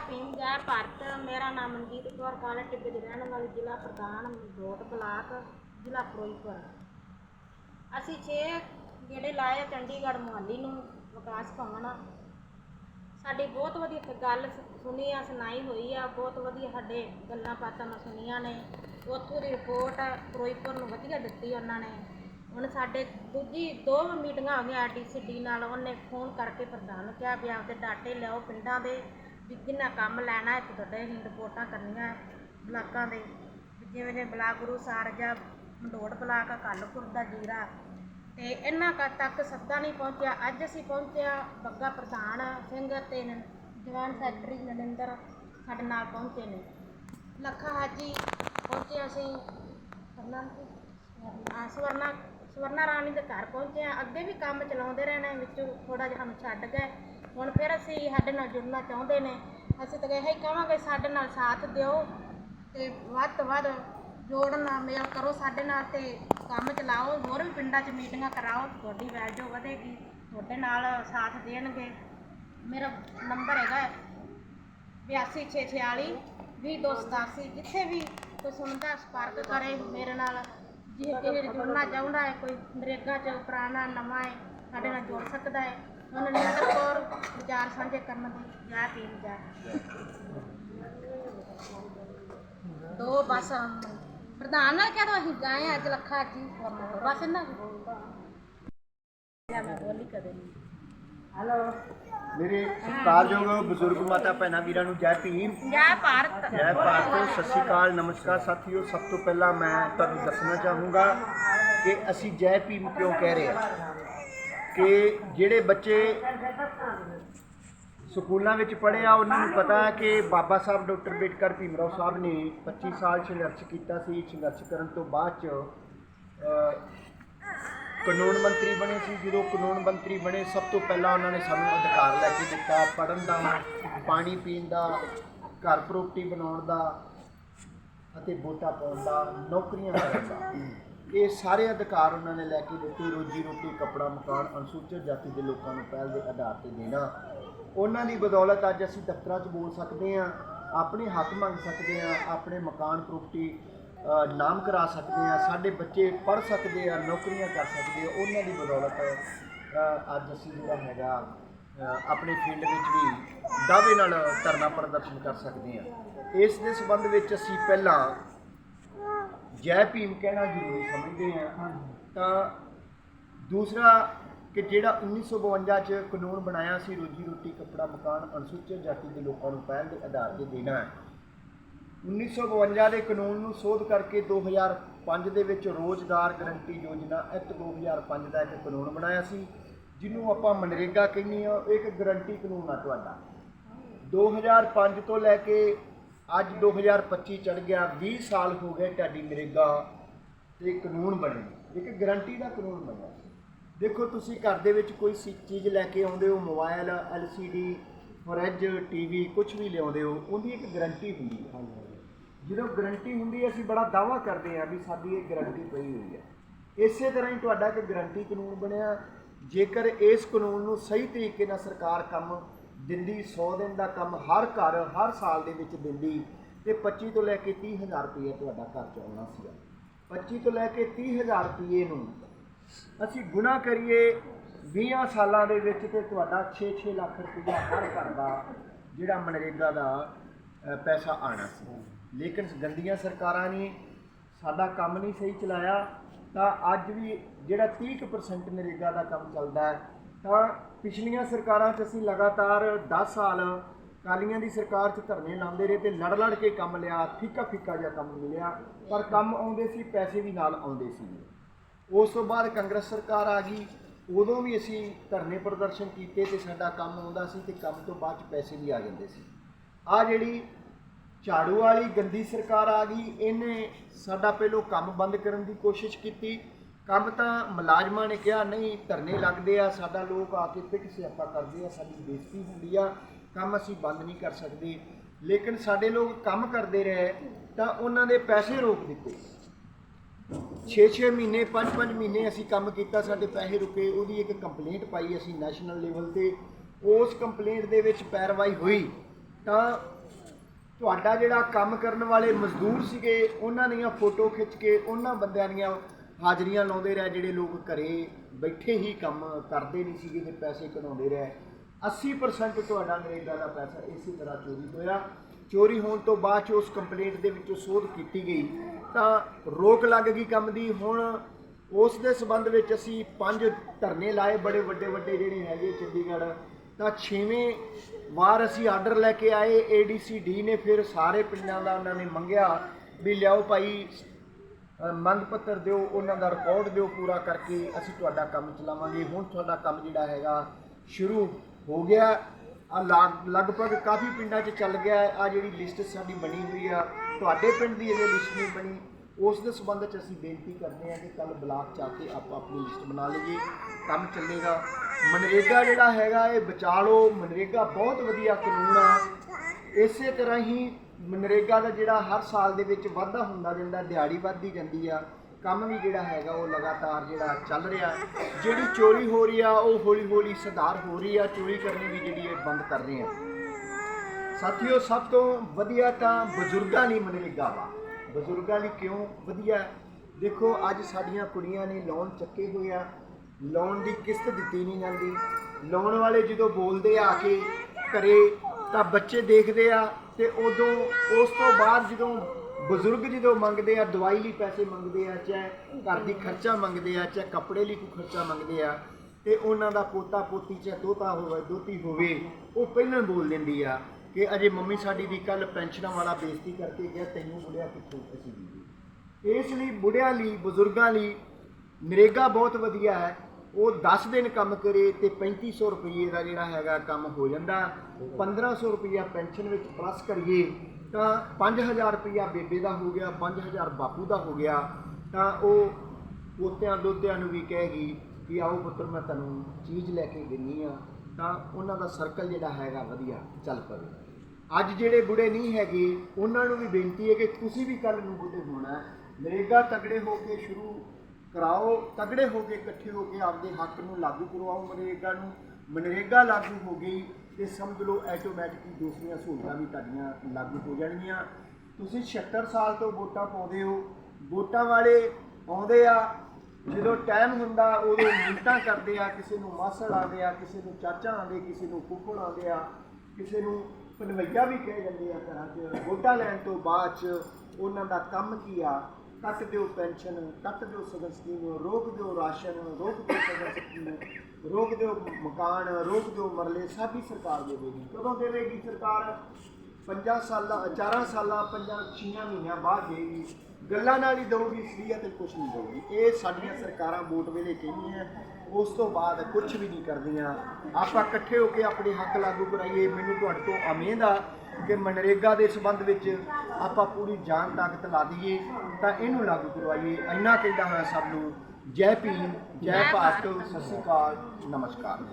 ਭੀਮ ਜੈ ਭਾਰਤ। ਮੇਰਾ ਨਾਮ ਮਨਜੀਤ ਕੌਰ ਕਾਲਾ ਟਿੱਬੇ ਦੀ ਰਹਿਣ ਵਾਲੀ ਜ਼ਿਲ੍ਹਾ ਪ੍ਰਧਾਨ ਮਲੋਟ ਬਲਾਕ, ਜ਼ਿਲ੍ਹਾ ਫਿਰੋਜ਼ਪੁਰ। ਅਸੀਂ 6 ਗੇੜੇ ਲਾਏ ਚੰਡੀਗੜ੍ਹ ਮੁਹੱਲੀ ਨੂੰ ਵਿਕਾਸ ਭਵਨ। ਸਾਡੀ ਬਹੁਤ ਵਧੀਆ ਗੱਲ ਸੁਣੀ ਆ, ਸੁਣਾਈ ਹੋਈ ਆ। ਬਹੁਤ ਵਧੀਆ ਸਾਡੇ ਗੱਲਾਂ ਬਾਤਾਂ ਮੈਂ ਸੁਣੀਆਂ ਨੇ। ਉੱਥੋਂ ਦੀ ਰਿਪੋਰਟ ਫਿਰੋਜ਼ਪੁਰ ਨੂੰ ਵਧੀਆ ਦਿੱਤੀ ਉਹਨਾਂ ਨੇ। ਹੁਣ ਸਾਡੇ ਦੂਜੀ ਦੋ ਮੀਟਿੰਗਾਂ ਹੋ ਗਈਆਂ ਆਰਡੀਸੀਡੀ ਨਾਲ। ਉਹਨੇ ਫੋਨ ਕਰਕੇ ਪ੍ਰਧਾਨ ਨੂੰ ਕਿਹਾ ਵੀ ਆਪਦੇ ਡਾਟੇ ਲਿਆਓ ਪਿੰਡਾਂ ਦੇ। ਵੀ ਜਿੰਨਾ ਕੰਮ ਲੈਣਾ, ਇੱਕ ਤੁਹਾਡੇ ਹੀ ਰਿਪੋਰਟਾਂ ਕਰਨੀਆਂ ਬਲਾਕਾਂ ਦੇ। ਵੀ ਜਿਵੇਂ ਨੇ ਬਲਾਕ ਗੁਰੂ ਸਾਰਜਾ ਮੰਡੋੜ ਬਲਾਕ ਕਾਲਪੁਰ ਦਾ ਜੀਰਾ। ਤੇ ਇਹਨਾਂ ਕ ਤੱਕ ਸੱਦਾ ਨਹੀਂ ਪਹੁੰਚਿਆ। ਅੱਜ ਅਸੀਂ ਪਹੁੰਚਿਆ ਬੱਗਾ ਪ੍ਰਧਾਨ ਸਿੰਘ ਤੇ ਨ- ਜਵਾਨ ਸੈਕਟਰੀ ਨਰਿੰਦਰ ਸਾਡੇ ਨਾਲ ਪਹੁੰਚੇ ਨੇ। ਲੱਖਾ ਹਾਜੀ ਪਹੁੰਚੇ ਅਸੀਂ। ਸਵਰਨਾ ਹਾਂ ਸਵਰਨਾ ਸਵਰਨਾ ਰਾਣੀ ਦੇ ਘਰ ਪਹੁੰਚੇ ਆ। ਅੱਗੇ ਵੀ ਕੰਮ ਚਲਾਉਂਦੇ ਰਹਿਣਾ ਵਿੱਚੋਂ ਥੋੜਾ ਜਿਹਾ ਸਾਨੂੰ ਛੱਡ ਗਏ। ਹੁਣ ਫਿਰ ਅਸੀਂ ਸਾਡੇ ਨਾਲ ਜੁੜਨਾ ਚਾਹੁੰਦੇ ਨੇ। ਅਸੀਂ ਤਾਂ ਇਹ ਹੀ ਕਹਾਂਗੇ ਸਾਡੇ ਨਾਲ ਸਾਥ ਦਿਓ ਤੇ ਵੱਧ ਤੋਂ ਵੱਧ ਜੋੜਨਾ ਮੇਲ ਕਰੋ ਸਾਡੇ ਨਾਲ ਤੇ ਕੰਮ ਚਲਾਓ, ਹੋਰ ਵੀ ਪਿੰਡਾਂ 'ਚ ਮੀਟਿੰਗਾਂ ਕਰਾਓ, ਤੁਹਾਡੀ ਵੈਲਿਊ ਵਧੇਗੀ, ਤੁਹਾਡੇ ਨਾਲ ਸਾਥ ਦੇਣਗੇ। ਮੇਰਾ ਨੰਬਰ ਹੈਗਾ 8246 20287 ਜਿੱਥੇ ਵੀ ਕੋਈ ਸੁਣਦਾ, ਸੰਪਰਕ ਕਰੇ ਮੇਰੇ ਨਾਲ। ਜੇ ਕਿਸੇ ਨੇ ਜੁੜਨਾ ਚਾਹੁੰਦਾ ਹੈ, ਕੋਈ ਨਰੇਗਾ 'ਚ, ਪੁਰਾਣਾ, ਨਵਾਂ ਹੈ, ਸਾਡੇ ਨਾਲ ਜੁੜ ਸਕਦਾ ਹੈ। ਉਹਨਾਂ ਨੇ ਕੌਰ ਵਿਚਾਰ ਸਾਂਝੇ ਕਰਨ ਦੀ ਜੈ ਭੀਮ ਜੈ। ਦੋ ਬਸ ਪ੍ਰਧਾਨ ਨਾਲ ਕਹਦੋ ਅਸੀਂ ਗਏ ਅੱਜ ਲੱਖਾ ਜੀ ਬਸ ਇਹਨਾਂ ਜਾਂ ਮੈਂ ਬੋਲੀ ਕਦੇ ਨਹੀਂ ਮੇਰੇ ਸਤਿਕਾਰਯੋਗ ਬਜ਼ੁਰਗ ਮਾਤਾ ਭੈਣਾਂ ਵੀਰਾਂ ਨੂੰ ਜੈ ਭੀਮ। ਜੈ ਭਾਰਤ। ਜੈ ਭਾਰਤ ਸਤਿ ਸ਼੍ਰੀ ਅਕਾਲ ਨਮਸਕਾਰ ਸਾਥੀਓ। ਸਭ ਤੋਂ ਪਹਿਲਾਂ ਮੈਂ ਤੁਹਾਨੂੰ ਦੱਸਣਾ ਚਾਹੂੰਗਾ ਕਿ ਅਸੀਂ ਜੈ ਭੀਮ ਕਿਉਂ ਕਹਿ ਰਹੇ ਹਾਂ? ਕਿ ਜਿਹੜੇ ਬੱਚੇ ਸਕੂਲਾਂ ਵਿੱਚ ਪੜ੍ਹਿਆ ਉਹਨਾਂ ਨੂੰ ਪਤਾ ਹੈ ਕਿ ਬਾਬਾ ਸਾਹਿਬ ਡਾਕਟਰ ਅੰਬੇਡਕਰ ਭੀਮਰਾਓ ਸਾਹਿਬ ਨੇ 25 ਸਾਲ ਸੰਘਰਸ਼ ਕੀਤਾ ਸੀ। ਸੰਘਰਸ਼ ਕਰਨ ਤੋਂ ਬਾਅਦ ਚ ਕਾਨੂੰਨ ਮੰਤਰੀ ਬਣੇ ਸੀ। ਜਦੋਂ ਕਾਨੂੰਨ ਮੰਤਰੀ ਬਣੇ, ਸਭ ਤੋਂ ਪਹਿਲਾਂ ਉਹਨਾਂ ਨੇ ਸਾਨੂੰ ਅਧਿਕਾਰ ਲੈ ਕੇ ਦਿੱਤਾ। ਪੜਨ ਦਾ, ਪਾਣੀ ਪੀਣ ਦਾ, ਘਰ ਪ੍ਰੋਪਰਟੀ ਬਣਾਉਣ ਦਾ ਅਤੇ ਵੋਟਾਂ ਪਾਉਣ ਦਾ, ਨੌਕਰੀਆਂ ਕਰਨ ਦਾ। ਇਹ ਸਾਰੇ ਅਧਿਕਾਰ ਉਹਨਾਂ ਨੇ ਲੈ ਕੇ ਦਿੱਤੇ, ਰੋਜੀ ਰੋਟੀ, ਕੱਪੜਾ, ਮਕਾਨ ਅਨੁਸੂਚਿਤ ਜਾਤੀ ਦੇ ਲੋਕਾਂ ਨੂੰ ਪਹਿਲ ਦੇ ਆਧਾਰ ਤੇ ਦੇਣਾ। ਉਹਨਾਂ ਦੀ ਬਦੌਲਤ ਅੱਜ ਅਸੀਂ ਦਫ਼ਤਰਾਂ 'ਚ ਬੋਲ ਸਕਦੇ ਹਾਂ, ਆਪਣੇ ਹੱਕ ਮੰਗ ਸਕਦੇ ਹਾਂ, ਆਪਣੇ ਮਕਾਨ, ਪ੍ਰੋਪਰਟੀ ਨਾਮ ਕਰਾ ਸਕਦੇ ਹਾਂ, ਸਾਡੇ ਬੱਚੇ ਪੜ੍ਹ ਸਕਦੇ ਆ, ਨੌਕਰੀਆਂ ਕਰ ਸਕਦੇ ਆ, ਉਹਨਾਂ ਦੀ ਬਦੌਲਤ ਅੱਜ ਅਸੀਂ ਜਿਹੜਾ ਹੈਗਾ ਆਪਣੇ ਫੀਲਡ ਵਿੱਚ ਵੀ ਦਾਅਵੇ ਨਾਲ ਧਰਨਾ ਪ੍ਰਦਰਸ਼ਨ ਕਰ ਸਕਦੇ ਹਾਂ। ਇਸ ਦੇ ਸੰਬੰਧ ਵਿੱਚ ਅਸੀਂ ਪਹਿਲਾਂ ਜੈ ਭੀਮ ਕਹਿਣਾ ਜ਼ਰੂਰੀ ਸਮਝਦੇ ਹਾਂ ਤਾਂ ਦੂਸਰਾ ਕਿ ਜਿਹੜਾ 1952 ਚ ਕਾਨੂੰਨ ਬਣਾਇਆ ਸੀ ਰੋਜੀ ਰੋਟੀ ਕੱਪੜਾ ਮਕਾਨ ਅਨੁਸੂਚਿਤ ਜਾਤੀ ਦੇ ਲੋਕਾਂ ਨੂੰ ਪਹਿਲ ਦੇ ਆਧਾਰ ਤੇ ਦੇਣਾ ਹੈ। 1952 ਦੇ ਕਾਨੂੰਨ ਨੂੰ ਸੋਧ ਕਰਕੇ 2005 ਦੇ ਵਿੱਚ ਰੋਜ਼ਗਾਰ ਗਰੰਟੀ ਯੋਜਨਾ ਐਕਟ 2005 ਦਾ ਇੱਕ ਕਾਨੂੰਨ ਬਣਾਇਆ ਸੀ ਜਿਹਨੂੰ ਆਪਾਂ ਮਨਰੇਗਾ ਕਹਿੰਦੇ ਆ ਇਹ ਇੱਕ ਗਰੰਟੀ ਕਾਨੂੰਨ ਆ ਤੁਹਾਡਾ। 2005 ਤੋਂ ਲੈ ਕੇ ਅੱਜ 2025 ਚੜ ਗਿਆ 20 ਸਾਲ ਹੋ ਗਏ ਤੁਹਾਡੀ ਨਰੇਗਾ ਤੇ ਕਾਨੂੰਨ ਬਣੇ। ਇੱਕ ਗਰੰਟੀ ਦਾ ਕਾਨੂੰਨ ਬਣਿਆ ਦੇਖੋ ਤੁਸੀਂ ਘਰ ਦੇ ਵਿੱਚ ਕੋਈ ਸੀ- ਚੀਜ਼ ਲੈ ਕੇ ਆਉਂਦੇ ਹੋ ਮੋਬਾਈਲ LCD ਫਰਿੱਜ ਟੀਵੀ ਕੁਝ ਵੀ ਲਿਆਉਂਦੇ ਹੋ ਉਹਦੀ ਇੱਕ ਗਰੰਟੀ ਹੁੰਦੀ ਹੈ। ਜਦੋਂ ਗਰੰਟੀ ਹੁੰਦੀ ਹੈ ਅਸੀਂ ਬੜਾ ਦਾਵਾ ਕਰਦੇ ਹਾਂ ਵੀ ਸਾਡੀ ਇਹ ਗਰੰਟੀ ਪਈ ਹੋਈ ਹੈ। ਇਸੇ ਤਰ੍ਹਾਂ ਹੀ ਤੁਹਾਡਾ ਇੱਕ ਗਰੰਟੀ ਕਾਨੂੰਨ ਬਣਿਆ। ਜੇਕਰ ਇਸ ਕਾਨੂੰਨ ਨੂੰ ਸਹੀ ਤਰੀਕੇ ਨਾਲ ਸਰਕਾਰ ਕੰਮ ਦਿੰਦੀ 100 ਦਿਨ ਦਾ ਕੰਮ ਹਰ ਘਰ, ਹਰ ਸਾਲ ਦੇ ਵਿੱਚ ਦਿੰਦੀ ਤੇ 25 ਤੋਂ ਲੈ ਕੇ 30 ਹਜ਼ਾਰ ਰੁਪਏ ਤੁਹਾਡਾ ਘਰ ਚ ਆਉਣਾ ਸੀਗਾ। 25 ਤੋਂ ਲੈ ਕੇ 30 ਹਜ਼ਾਰ ਰੁਪਏ ਨੂੰ ਅਸੀਂ ਗੁਣਾ ਕਰੀਏ 20 ਸਾਲਾਂ ਦੇ ਵਿੱਚ ਤੇ ਤੁਹਾਡਾ 6-6 ਲੱਖ ਰੁਪਇਆ ਹਰ ਘਰ ਦਾ ਜਿਹੜਾ ਮਨਰੇਗਾ ਦਾ ਪੈਸਾ ਆਣਾ ਸੀ। ਲੇਕਿਨ ਗੰਦੀਆਂ ਸਰਕਾਰਾਂ ਨੇ ਸਾਡਾ ਕੰਮ ਨਹੀਂ ਸਹੀ ਚਲਾਇਆ, ਤਾਂ ਅੱਜ ਵੀ ਜਿਹੜਾ 30% ਨਰੇਗਾ ਦਾ ਕੰਮ ਚੱਲਦਾ ਤਾਂ ਪਿਛਲੀਆਂ ਸਰਕਾਰਾਂ 'ਚ ਅਸੀਂ ਲਗਾਤਾਰ 10 ਸਾਲ ਕਾਲੀਆਂ ਦੀ ਸਰਕਾਰ 'ਚ ਧਰਨੇ ਲਾਉਂਦੇ ਰਹੇ ਤੇ ਲੜ ਲੜ ਕੇ ਕੰਮ ਲਿਆ, ਫਿੱਕਾ ਫਿੱਕਾ ਜਿਹਾ ਕੰਮ ਮਿਲਿਆ, ਪਰ ਕੰਮ ਆਉਂਦੇ ਸੀ, ਪੈਸੇ ਵੀ ਨਾਲ ਆਉਂਦੇ ਸੀ। ਉਸ ਤੋਂ ਬਾਅਦ ਕਾਂਗਰਸ ਸਰਕਾਰ ਆ ਗਈ, ਉਦੋਂ ਵੀ ਅਸੀਂ ਧਰਨੇ ਪ੍ਰਦਰਸ਼ਨ ਕੀਤੇ ਤੇ ਸਾਡਾ ਕੰਮ ਆਉਂਦਾ ਸੀ ਤੇ ਕੰਮ ਤੋਂ ਬਾਅਦ 'ਚ ਪੈਸੇ ਵੀ ਆ ਜਾਂਦੇ ਸੀ। ਆ ਜਿਹੜੀ ਝਾੜੂ ਵਾਲੀ ਗੰਦੀ ਸਰਕਾਰ ਆ ਗਈ, ਇਹਨੇ ਸਾਡਾ ਪਹਿਲੋਂ ਕੰਮ ਬੰਦ ਕਰਨ ਦੀ ਕੋਸ਼ਿਸ਼ ਕੀਤੀ ਕੰਮ ਤਾਂ ਮੁਲਾਜ਼ਮਾਂ ਨੇ ਕਿਹਾ, ਨਹੀਂ, ਧਰਨੇ ਲੱਗਦੇ ਆ, ਸਾਡਾ ਲੋਕ ਆ ਕੇ ਪਿੱਟ ਸਿਆਪਾ ਕਰਦੇ ਆ, ਸਾਡੀ ਬੇਇੱਜ਼ਤੀ ਹੁੰਦੀ ਆ, ਕੰਮ ਅਸੀਂ ਬੰਦ ਨਹੀਂ ਕਰ ਸਕਦੇ। ਲੇਕਿਨ ਸਾਡੇ ਲੋਕ ਕੰਮ ਕਰਦੇ ਰਹੇ, ਤਾਂ ਉਹਨਾਂ ਦੇ ਪੈਸੇ ਰੋਕ ਦਿੱਤੇ। 6-6 ਮਹੀਨੇ 5-5 ਮਹੀਨੇ ਅਸੀਂ ਕੰਮ ਕੀਤਾ, ਸਾਡੇ ਪੈਸੇ ਰੁਕੇ, ਉਹਦੀ ਇੱਕ ਕੰਪਲੇਂਟ ਪਾਈ ਅਸੀਂ ਨੈਸ਼ਨਲ ਲੈਵਲ ਤੇ। ਉਸ ਕੰਪਲੇਂਟ ਦੇ ਵਿੱਚ ਪੈਰਵਾਈ ਹੋਈ। ਤਾਂ ਤੁਹਾਡਾ ਜਿਹੜਾ ਕੰਮ ਕਰਨ ਵਾਲੇ ਮਜ਼ਦੂਰ ਸੀਗੇ, ਉਹਨਾਂ ਦੀਆਂ ਫੋਟੋ ਖਿੱਚ ਕੇ, ਉਹਨਾਂ ਬੰਦਿਆਂ ਦੀਆਂ ਹਾਜ਼ਰੀਆਂ ਲਾਉਂਦੇ ਰਹੇ, ਜਿਹੜੇ ਲੋਕ ਘਰੇ ਬੈਠੇ ਹੀ ਕੰਮ ਕਰਦੇ ਨਹੀਂ ਸੀਗੇ ਤੇ ਪੈਸੇ ਕਢਾਉਂਦੇ ਰਹੇ। 80% ਤੁਹਾਡਾ ਨਰੇਗਾ ਦਾ ਪੈਸਾ ਇਸੇ ਤਰ੍ਹਾਂ ਚੋਰੀ ਹੋਇਆ। ਚੋਰੀ ਹੋਣ ਤੋਂ ਬਾਅਦ ਚ ਉਸ ਕੰਪਲੇਂਟ ਦੇ ਵਿੱਚੋਂ ਸੋਧ ਕੀਤੀ ਗਈ। ਤਾਂ ਰੋਕ ਲੱਗ ਗਈ ਕੰਮ ਦੀ। ਹੁਣ ਉਸ ਦੇ ਸਬੰਧ ਵਿੱਚ ਅਸੀਂ ਪੰਜ ਧਰਨੇ ਲਾਏ, ਬੜੇ ਵੱਡੇ ਵੱਡੇ ਜਿਹੜੇ ਹੈਗੇ ਚੰਡੀਗੜ੍ਹ। ਤਾਂ ਛੇਵੇਂ ਵਾਰ ਅਸੀਂ ਆਰਡਰ ਲੈ ਕੇ ਆਏ। ਏਡੀਸੀਡੀ ਨੇ ਫਿਰ ਸਾਰੇ ਪਿੰਡਾਂ ਦਾ ਉਹਨਾਂ ਨੇ ਮੰਗਿਆ ਵੀ ਲਿਆਓ ਭਾਈ ਮੰਗ ਪੱਤਰ ਦਿਓ, ਉਹਨਾਂ ਦਾ ਰਿਕਾਰਡ ਦਿਓ ਪੂਰਾ ਕਰਕੇ ਅਸੀਂ ਤੁਹਾਡਾ ਕੰਮ ਚਲਾਵਾਂਗੇ। ਹੁਣ ਤੁਹਾਡਾ ਕੰਮ ਜਿਹੜਾ ਹੈਗਾ ਸ਼ੁਰੂ ਹੋ ਗਿਆ। ਆ ਲਗਭਗ ਕਾਫੀ ਪਿੰਡਾਂ 'ਚ ਚੱਲ ਗਿਆ ਆ ਜਿਹੜੀ ਲਿਸਟ ਸਾਡੀ ਬਣੀ ਹੋਈ ਆ, ਤੁਹਾਡੇ ਪਿੰਡ ਦੀ ਇਹ ਲਿਸਟ ਨਹੀਂ ਬਣੀ। ਉਸ ਦੇ ਸੰਬੰਧ 'ਚ ਅਸੀਂ ਬੇਨਤੀ ਕਰਦੇ ਹਾਂ ਕਿ ਕੱਲ ਬਲਾਕ 'ਚ ਆ ਕੇ ਆਪਾਂ ਆਪਣੀ ਲਿਸਟ ਬਣਾ ਲਈਏ। ਕੰਮ ਚੱਲੇਗਾ। ਮਨਰੇਗਾ ਜਿਹੜਾ ਹੈਗਾ, ਇਹ ਬਚਾ ਲਓ। ਮਨਰੇਗਾ ਬਹੁਤ ਵਧੀਆ ਕਾਨੂੰਨ ਆ। ਇਸੇ ਤਰ੍ਹਾਂ ਹੀ ਮਨਰੇਗਾ ਦਾ ਜਿਹੜਾ ਹਰ ਸਾਲ ਦੇ ਵਿੱਚ ਵਾਧਾ ਹੁੰਦਾ ਜਾਂਦਾ ਦਿਹਾੜੀ ਵੱਧਦੀ ਜਾਂਦੀ ਆ। ਕੰਮ ਵੀ ਜਿਹੜਾ ਹੈਗਾ ਉਹ ਲਗਾਤਾਰ ਜਿਹੜਾ ਚੱਲ ਰਿਹਾ। ਜਿਹੜੀ ਚੋਰੀ ਹੋ ਰਹੀ ਆ, ਉਹ ਹੌਲੀ ਹੌਲੀ ਸੁਧਾਰ ਹੋ ਰਹੀ ਆ। ਚੋਰੀ ਕਰਨੀ ਵੀ ਜਿਹੜੀ ਇਹ ਬੰਦ ਕਰ ਰਹੇ ਆ। ਸਾਥੀਓ, ਸਭ ਤੋਂ ਵਧੀਆ ਤਾਂ ਬਜ਼ੁਰਗਾਂ ਲਈ ਮਨਰੇਗਾ ਵਾ। ਬਜ਼ੁਰਗਾਂ ਲਈ ਕਿਉਂ ਵਧੀਆ? ਦੇਖੋ, ਅੱਜ ਸਾਡੀਆਂ ਕੁੜੀਆਂ ਨੇ ਲੋਨ ਚੱਕੇ ਹੋਏ ਆ। ਲੋਨ ਦੀ ਕਿਸ਼ਤ ਦਿੱਤੀ ਨਹੀਂ ਜਾਂਦੀ। ਲੋਨ ਵਾਲੇ ਜਦੋਂ ਬੋਲਦੇ ਆ ਕੇ ਘਰੇ ਤਾਂ ਬੱਚੇ ਦੇਖਦੇ ਆ। ਤੇ ਉਦੋਂ ਉਸ ਤੋਂ ਬਾਅਦ ਜਦੋਂ ਬਜ਼ੁਰਗ ਜਦੋਂ ਮੰਗਦੇ ਆ, ਦਵਾਈ ਲਈ ਪੈਸੇ ਮੰਗਦੇ ਆ, ਚਾਹੇ ਘਰ ਦੀ ਖਰਚਾ ਮੰਗਦੇ ਆ, ਚਾਹੇ ਕੱਪੜੇ ਲਈ ਕੋਈ ਖਰਚਾ ਮੰਗਦੇ ਆ, ਤੇ ਉਹਨਾਂ ਦਾ ਪੋਤਾ ਪੋਤੀ ਚਾਹੇ ਦੋਤਾ ਹੋਵੇ, ਦੋਤੀ ਹੋਵੇ, ਉਹ ਪਹਿਲਾਂ ਬੋਲ ਦਿੰਦੀ ਆ ਕਿ ਅਜੇ ਮੰਮੀ ਸਾਡੀ ਦੀ ਕੱਲ ਪੈਨਸ਼ਨਾਂ ਵਾਲਾ ਬੇਇੱਜ਼ਤੀ ਕਰਕੇ ਗਿਆ ਤੈਨੂੰ ਬੁੜਿਆ ਕਿੱਥੋਂ ਅਸੀਂ ਦੀ ਇਸ ਲਈ ਬੁੜਿਆਂ ਲਈ, ਬਜ਼ੁਰਗਾਂ ਲਈ ਨਰੇਗਾ ਬਹੁਤ ਵਧੀਆ ਹੈ। ਉਹ 10 ਦਿਨ ਕੰਮ ਕਰੇ ਤੇ 3500 ਰੁਪਏ ਦਾ ਜਿਹੜਾ ਹੈਗਾ ਕੰਮ ਹੋ ਜਾਂਦਾ। 1500 ਰੁਪਇਆ ਪੈਨਸ਼ਨ ਵਿੱਚ ਪਲੱਸ ਕਰੀਏ, ਤਾਂ 5000 ਰੁਪਇਆ ਬੇਬੇ ਦਾ ਹੋ ਗਿਆ 5000 ਬਾਪੂ ਦਾ ਹੋ ਗਿਆ। ਤਾਂ ਉਹ ਪੋਤਿਆਂ ਦੋਤਿਆਂ ਨੂੰ ਵੀ ਕਹੇਗੀ ਕਿ ਆਓ ਪੁੱਤਰ, ਮੈਂ ਤੁਹਾਨੂੰ ਚੀਜ਼ ਲੈ ਕੇ ਦਿੰਨੀ ਆ। ਤਾਂ ਉਹਨਾਂ ਦਾ ਸਰਕਲ ਜਿਹੜਾ ਹੈਗਾ ਵਧੀਆ ਚੱਲ ਪਵੇ। ਅੱਜ ਜਿਹੜੇ ਬੁੜੇ ਨਹੀਂ ਹੈਗੇ, ਉਹਨਾਂ ਨੂੰ ਵੀ ਬੇਨਤੀ ਹੈ ਕਿ ਤੁਸੀਂ ਵੀ ਕੱਲ ਨੂੰ ਬੁੱਢੇ ਹੋਣਾ ਨਰੇਗਾ ਤਗੜੇ ਹੋ ਕੇ ਸ਼ੁਰੂ ਕਰਾਓ, ਤਗੜੇ ਹੋ ਕੇ, ਇਕੱਠੇ ਹੋ ਕੇ ਆਪਦੇ ਹੱਕ ਨੂੰ ਲਾਗੂ ਕਰਵਾਓ ਮਨਰੇਗਾ ਨੂੰ। ਮਨਰੇਗਾ ਲਾਗੂ ਹੋ ਗਈ ਤੇ ਸਮਝ ਲਓ ਆਟੋਮੈਟਿਕਲੀ ਦੂਸਰੀਆਂ ਸਹੂਲਤਾਂ ਵੀ ਤੁਹਾਡੀਆਂ ਲਾਗੂ ਹੋ ਜਾਣਗੀਆਂ। ਤੁਸੀਂ 76 ਸਾਲ ਤੋਂ ਵੋਟਾਂ ਪਾਉਂਦੇ ਹੋ। ਵੋਟਾਂ ਵਾਲੇ ਆਉਂਦੇ ਆ, ਜਦੋਂ ਟਾਈਮ ਹੁੰਦਾ, ਉਦੋਂ ਮਿੰਟਾਂ ਕਰਦੇ ਆ, ਕਿਸੇ ਨੂੰ ਮਾਸੜ ਆਉਂਦੇ ਆ, ਕਿਸੇ ਨੂੰ ਚਾਚਾ ਆਉਂਦੇ, ਕਿਸੇ ਨੂੰ ਫੁੱਫੜ ਆਉਂਦੇ ਆ, ਕਿਸੇ ਨੂੰ ਪਨਵਈਆ ਵੀ ਕਹਿ ਜਾਂਦੇ ਆ ਘਰਾਂ 'ਚ। ਵੋਟਾਂ ਲੈਣ ਤੋਂ ਬਾਅਦ 'ਚ ਉਹਨਾਂ ਦਾ ਕੰਮ ਕੀ ਆ? ਕੱਟ ਦਿਓ ਪੈਨਸ਼ਨ, ਕੱਟ ਦਿਓ ਸਗਨ ਸਕੀਮ, ਰੋਕ ਦਿਓ ਰਾਸ਼ਨ, ਰੋਕ ਦਿਓ ਸਗਨ ਸਕੀਮ, ਰੋਕ ਦਿਓ ਮਕਾਨ, ਰੋਕ ਦਿਓ ਮਰਲੇ ਸਭ ਹੀ ਸਰਕਾਰ ਦੇਵੇਗੀ। ਕਦੋਂ ਦੇਵੇਗੀ ਸਰਕਾਰ? ਪੰਜਾਂ ਸਾਲਾਂ, ਚਾਰਾਂ ਸਾਲਾਂ, ਪੰਜਾਂ, ਛੀਆਂ ਮਹੀਨਿਆਂ ਬਾਅਦ ਦੇਗੀ ਗੱਲਾਂ ਨਾਲ ਹੀ ਦਊਗੀ ਅਸਲੀਅਤ ਤੇ ਕੁਝ ਨਹੀਂ ਦਊਗੀ। ਇਹ ਸਾਡੀਆਂ ਸਰਕਾਰਾਂ ਵੋਟ ਵੇਲੇ ਕਹਿੰਦੀਆਂ ਉਸ ਤੋਂ ਬਾਅਦ ਕੁਝ ਵੀ ਨਹੀਂ ਕਰਦੀਆਂ। ਆਪਾਂ ਇਕੱਠੇ ਹੋ ਕੇ ਆਪਣੇ ਹੱਕ ਲਾਗੂ ਕਰਾਈਏ। ਮੈਨੂੰ ਤੁਹਾਡੇ ਤੋਂ ਉਮੀਦ ਆ ਕਿ ਮਨਰੇਗਾ ਦੇ ਸੰਬੰਧ ਵਿੱਚ ਆਪਾਂ ਪੂਰੀ ਜਾਨ ਤਾਕਤ ਲਾ ਦਈਏ ਤਾਂ ਇਹਨੂੰ ਲਾਗੂ ਕਰਵਾਈਏ। ਇੰਨਾ ਕਹਿੰਦਾ ਹੋਇਆ ਸਭ ਨੂੰ ਜੈ ਭੀਮ ਜੈ ਭਾਰਤ। ਸਤਿ ਸ਼੍ਰੀ ਅਕਾਲ ਨਮਸਕਾਰ।